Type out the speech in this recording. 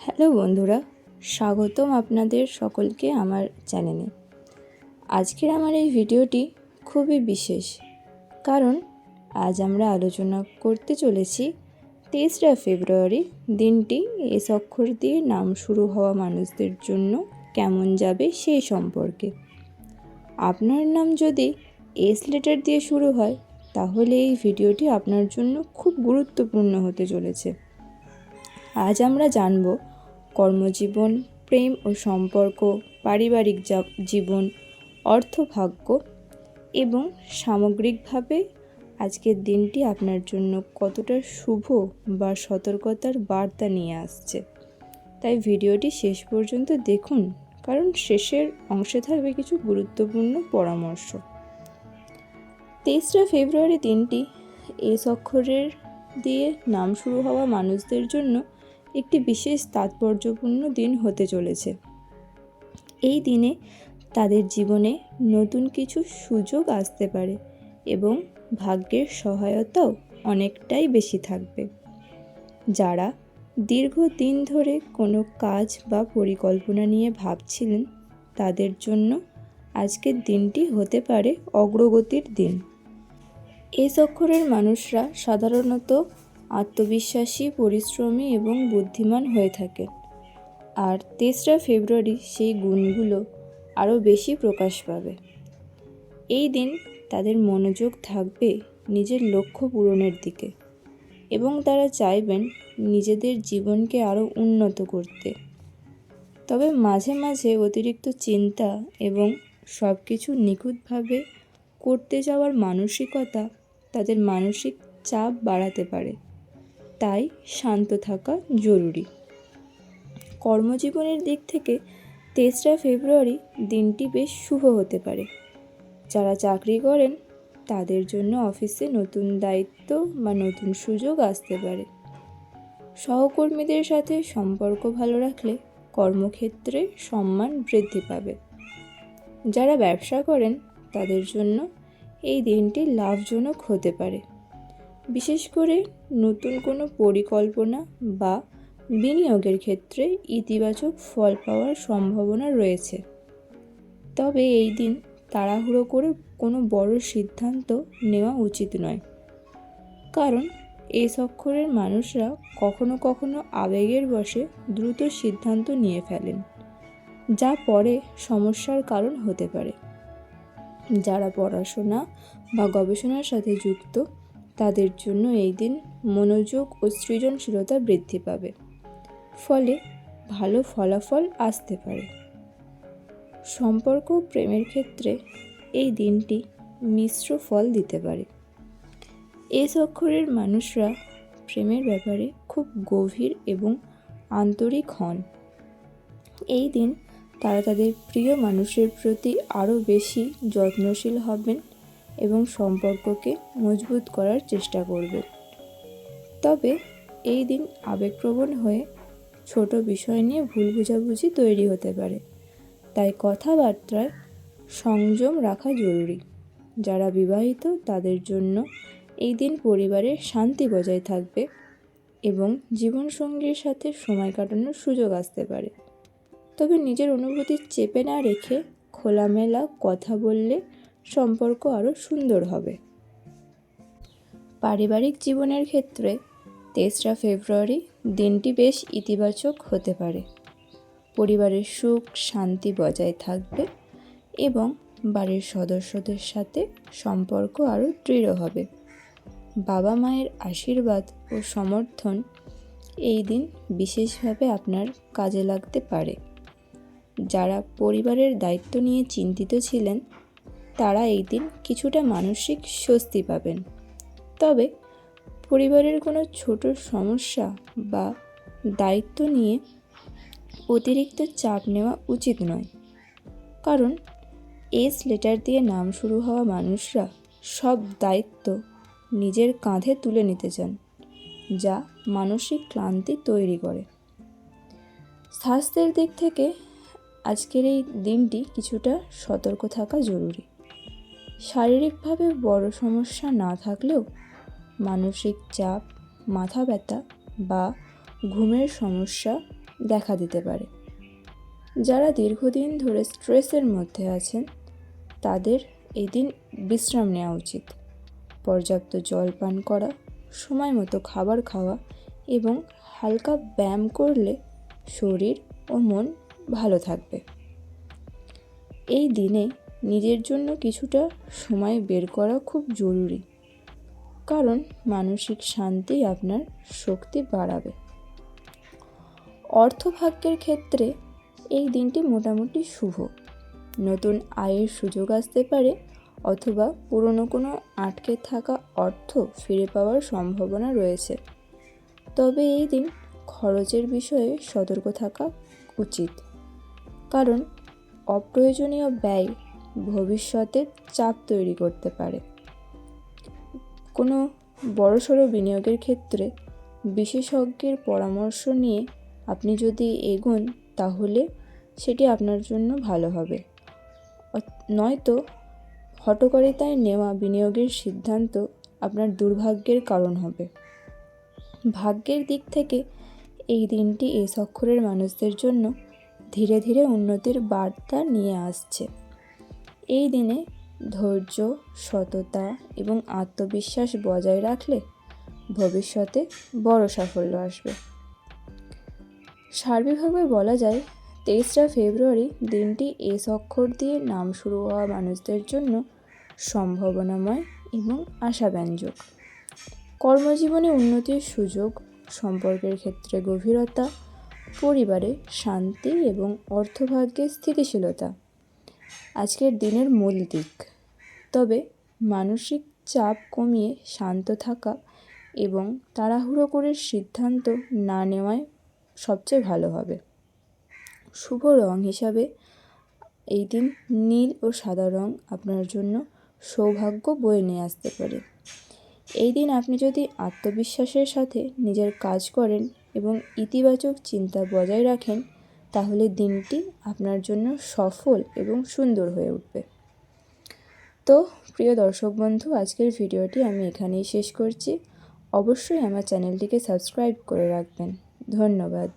Hello বন্ধুরা, স্বাগতম আপনাদের সকলকে আমার চ্যানেলে। আজকের আমার এই ভিডিওটি খুবই বিশেষ, কারণ আজ আমরা আলোচনা করতে চলেছি তেসরা ফেব্রুয়ারি দিনটি এস অক্ষর দিয়ে নাম শুরু হওয়া মানুষদের জন্য কেমন যাবে সেই সম্পর্কে। আপনার নাম যদি এস লেটার দিয়ে শুরু হয়, তাহলে এই ভিডিওটি আপনার জন্য খুব গুরুত্বপূর্ণ হতে চলেছে। আজ আমরা জানব কর্মজীবন, প্রেম ও সম্পর্ক, পারিবারিক জীবন অর্থভাগ্য এবং সামগ্রিকভাবে আজকের দিনটি আপনার জন্য কতটা শুভ বা সতর্কতার বার্তা নিয়ে আসছে। তাই ভিডিওটি শেষ পর্যন্ত দেখুন, কারণ শেষের অংশে থাকবে কিছু গুরুত্বপূর্ণ পরামর্শ। তেসরা ফেব্রুয়ারি দিনটি এস অক্ষরের দিয়ে নাম শুরু হওয়া মানুষদের জন্য একটি বিশেষ তাৎপর্যপূর্ণ দিন হতে চলেছে। এই দিনে তাদের জীবনে নতুন কিছু সুযোগ আসতে পারে এবং ভাগ্যের সহায়তাও অনেকটাই বেশি থাকবে। যারা দীর্ঘদিন ধরে কোনো কাজ বা পরিকল্পনা নিয়ে ভাবছিলেন, তাদের জন্য আজকের দিনটি হতে পারে অগ্রগতির দিন। এস অক্ষরের মানুষরা সাধারণত আত্মবিশ্বাসী, পরিশ্রমী এবং বুদ্ধিমান হয়ে থাকে। আর তেসরা ফেব্রুয়ারি সেই গুণগুলো আরও বেশি প্রকাশ পাবে। এই দিন তাদের মনোযোগ থাকবে নিজের লক্ষ্য পূরণের দিকে এবং তারা চাইবেন নিজেদের জীবনকে আরও উন্নত করতে। তবে মাঝে মাঝে অতিরিক্ত চিন্তা এবং সব কিছু নিখুঁতভাবে করতে যাওয়ার মানসিকতা তাদের মানসিক চাপ বাড়াতে পারে। তাই শান্ত থাকা জরুরি। কর্মজীবনের দিক থেকে তেসরা ফেব্রুয়ারি দিনটি বেশ শুভ হতে পারে। যারা চাকরি করেন, তাদের জন্য অফিসে নতুন দায়িত্ব বা নতুন সুযোগ আসতে পারে। সহকর্মীদের সাথে সম্পর্ক ভালো রাখলে কর্মক্ষেত্রে সম্মান বৃদ্ধি পাবে। যারা ব্যবসা করেন, তাদের জন্য এই দিনটি লাভজনক হতে পারে। বিশেষ করে নতুন কোনো পরিকল্পনা বা বিনিয়োগের ক্ষেত্রে ইতিবাচক ফল পাওয়ার সম্ভাবনা রয়েছে। তবে এই দিন তাড়াহুড়ো করে কোনো বড় সিদ্ধান্ত নেওয়া উচিত নয়। কারণ এই অক্ষরের মানুষরা কখনো কখনো আবেগের বশে দ্রুত সিদ্ধান্ত নিয়ে ফেলেন, যা পরে সমস্যার কারণ হতে পারে। যারা পড়াশোনা বা গবেষণার সাথে যুক্ত তাদের জন্য এই দিন মনোযোগ ও সৃজনশীলতা বৃদ্ধি পাবে। ফলে ভালো ফলাফল আসতে পারে। সম্পর্ক প্রেমের ক্ষেত্রে এই দিনটি মিশ্র ফল দিতে পারে। এস অক্ষরের মানুষরা প্রেমের ব্যাপারে খুব গভীর এবং আন্তরিক হন। এই দিন তারা তাদের প্রিয় মানুষের প্রতি আরও বেশি যত্নশীল হবেন এবং সম্পর্ককে মজবুত করার চেষ্টা করবেন তবে এই দিন আবেগপ্রবণ হয়ে ছোট বিষয় নিয়ে ভুল বোঝাবুঝি তৈরি হতে পারে। তাই কথাবার্তায় সংযম রাখা জরুরি। যারা বিবাহিত, তাদের জন্য এই দিন পরিবারের শান্তি বজায় থাকবে এবং জীবনসঙ্গীর সাথে সময় কাটানোর সুযোগ আসতে পারে। তবে নিজের অনুভূতি চেপে না রেখে খোলামেলা কথা বললে সম্পর্ক আরও সুন্দর হবে। পারিবারিক জীবনের ক্ষেত্রে তেসরা ফেব্রুয়ারি দিনটি বেশ ইতিবাচক হতে পারে। পরিবারের সুখ, শান্তি বজায় থাকবে এবং বাড়ির সদস্যদের সাথে সম্পর্ক আরও দৃঢ় হবে। বাবা মায়ের আশীর্বাদ ও সমর্থন এই দিন বিশেষভাবে আপনার কাজে লাগতে পারে। যারা পরিবারের দায়িত্ব নিয়ে চিন্তিত ছিলেন তারা এই দিন কিছুটা মানসিক স্বস্তি পাবেন। তবে পরিবারের কোনো ছোট সমস্যা বা দায়িত্ব নিয়ে অতিরিক্ত চাপ নেওয়া উচিত নয়। কারণ এস লেটার দিয়ে নাম শুরু হওয়া মানুষরা সব দায়িত্ব নিজের কাঁধে তুলে নিতে চান, যা মানসিক ক্লান্তি তৈরি করে। স্বাস্থ্যের দিক থেকে আজকের এই দিনটি কিছুটা সতর্ক থাকা জরুরি। শারীরিকভাবে বড় সমস্যা না থাকলেও মানসিক চাপ, মাথা ব্যথা বা ঘুমের সমস্যা দেখা দিতে পারে। যারা দীর্ঘদিন ধরে স্ট্রেসের মধ্যে আছেন, তাদের এই দিন বিশ্রাম নেওয়া উচিত। পর্যাপ্ত জল পান করা, সময় মতো খাবার খাওয়া এবং হালকা ব্যায়াম করলে শরীর ও মন ভালো থাকবে। এই দিনে নিজের জন্য কিছুটা সময় বের করা খুব জরুরি। কারণ মানসিক শান্তি আপনার শক্তি বাড়াবে। অর্থভাগ্যের ক্ষেত্রে এই দিনটি মোটামুটি শুভ। নতুন আয়ের সুযোগ আসতে পারে অথবা পুরনো কোনো আটকে থাকা অর্থ ফিরে পাওয়ার সম্ভাবনা রয়েছে। তবে এই দিন খরচের বিষয়ে সতর্ক থাকা উচিত। কারণ অপ্রয়োজনীয় ব্যয় ভবিষ্যতে চাপ তৈরি করতে পারে। কোনো বড়সড় বিনিয়োগের ক্ষেত্রে বিশেষজ্ঞের পরামর্শ নিয়ে আপনি যদি এগোন, তাহলে সেটি আপনার জন্য ভালো হবে। নয়তো হটকারিতায় নেওয়া বিনিয়োগের সিদ্ধান্ত আপনার দুর্ভাগ্যের কারণ হবে। ভাগ্যের দিক থেকে এই দিনটি এই সক্ষরের মানুষদের জন্য ধীরে ধীরে উন্নতির বার্তা নিয়ে আসছে। এই দিনে ধৈর্য, সততা এবং আত্মবিশ্বাস বজায় রাখলে ভবিষ্যতে বড় সাফল্য আসবে। সার্বিকভাবে বলা যায়, তেইশরা ফেব্রুয়ারি দিনটি এস অক্ষর দিয়ে নাম শুরু হওয়া মানুষদের জন্য সম্ভাবনাময় এবং আশাব্যঞ্জক। কর্মজীবনে উন্নতির সুযোগ, সম্পর্কের ক্ষেত্রে গভীরতা, পরিবারে শান্তি এবং অর্থভাগ্যের স্থিতিশীলতা। আজকের দিনের মূল দিক। তবে মানসিক চাপ কমিয়ে শান্ত থাকা এবং তাড়াহুড়ো করে সিদ্ধান্ত না নেওয়াই সবচেয়ে ভালো হবে। শুভ রং হিসাবে এই দিন নীল ও সাদা রং আপনার জন্য সৌভাগ্য বয়ে নিয়ে আসতে পারে। এই দিন আপনি যদি আত্মবিশ্বাসের সাথে নিজের কাজ করেন এবং ইতিবাচক চিন্তা বজায় রাখেন তাহলে দিনটি আপনার জন্য সফল এবং সুন্দর হয়ে উঠবে। তো, প্রিয় দর্শক বন্ধু, আজকের ভিডিওটি আমি এখানেই শেষ করছি। অবশ্যই আমার চ্যানেলটিকে সাবস্ক্রাইব করে রাখবেন। ধন্যবাদ।